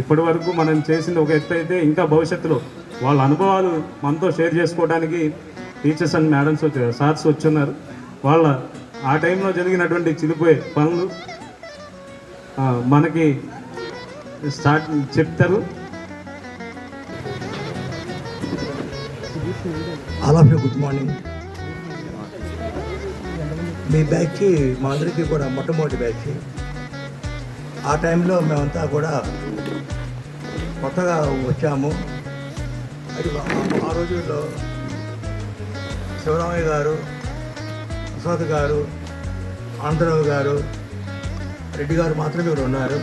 ఇప్పటి వరకు మనం చేసింది ఒక ఎత్తు అయితే ఇంకా భవిష్యత్తులో వాళ్ళ అనుభవాలు మనతో షేర్ చేసుకోవడానికి టీచర్స్ అండ్ మేడమ్స్ వచ్చారు సార్స్ వచ్చున్నారు. వాళ్ళ ఆ టైంలో జరిగినటువంటి చిలిపోయే పనులు మనకి స్టార్ట్ చెప్తారు. All of you good morning. Me batch మా అందరికీ కూడా మొట్టమొదటి బ్యాచ్. ఆ టైంలో మేమంతా కూడా కొత్తగా వచ్చాము. అది ఆ- రోజుల్లో శివరామయ్య గారు ప్రసాద్ గారు ఆంధ్రరావు గారు రెడ్డి గారు మాత్రమే ఇక్కడ ఉన్నారు.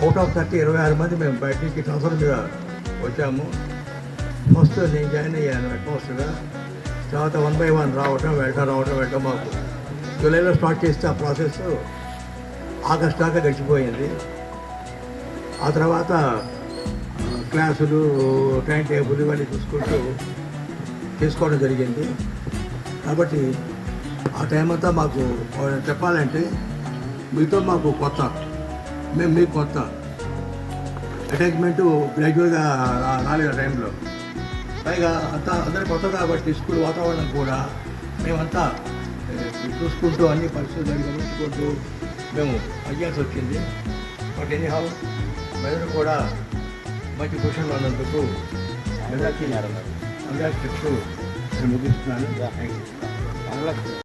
అవుట్ ఆఫ్ థర్టీ ఇరవై ఆరు మంది మేము బయట నుంచి ట్రాన్స్ఫర్ మీద వచ్చాము. ఫస్ట్ నేను జాయిన్ అయ్యాను హెడ్ తర్వాత వన్ బై వన్ రావటం వెళ్ళటం రావటం వెళ్ళటం మాకు. జూలైలో స్టార్ట్ చేస్తే ఆ ప్రాసెస్ ఆగస్ట్ దాకా గడిచిపోయింది. ఆ తర్వాత క్లాసులు టైం టేబుల్ ఇవన్నీ చూసుకుంటూ చేసుకోవడం జరిగింది. కాబట్టి ఆ టైం అంతా మాకు చెప్పాలంటే మీతో మాకు కొత్త మేము మీకు కొత్త అటాచ్మెంట్ గ్రాడ్యువల్గా రాలేదు ఆ టైంలో. పైగా అంతా అందరు కొత్త కాబట్టి స్కూల్ వాతావరణం కూడా మేమంతా చూసుకుంటూ అన్ని పరిస్థితులు గమనించుకుంటూ మేము అయ్యాల్సి వచ్చింది. బట్ ఎనీ హౌ మేము కూడా మంచి క్వశ్చన్లు అన్నందుకు అందరికీ అందరికీ చెప్తూ నేను ముగిస్తున్నాను. Thank you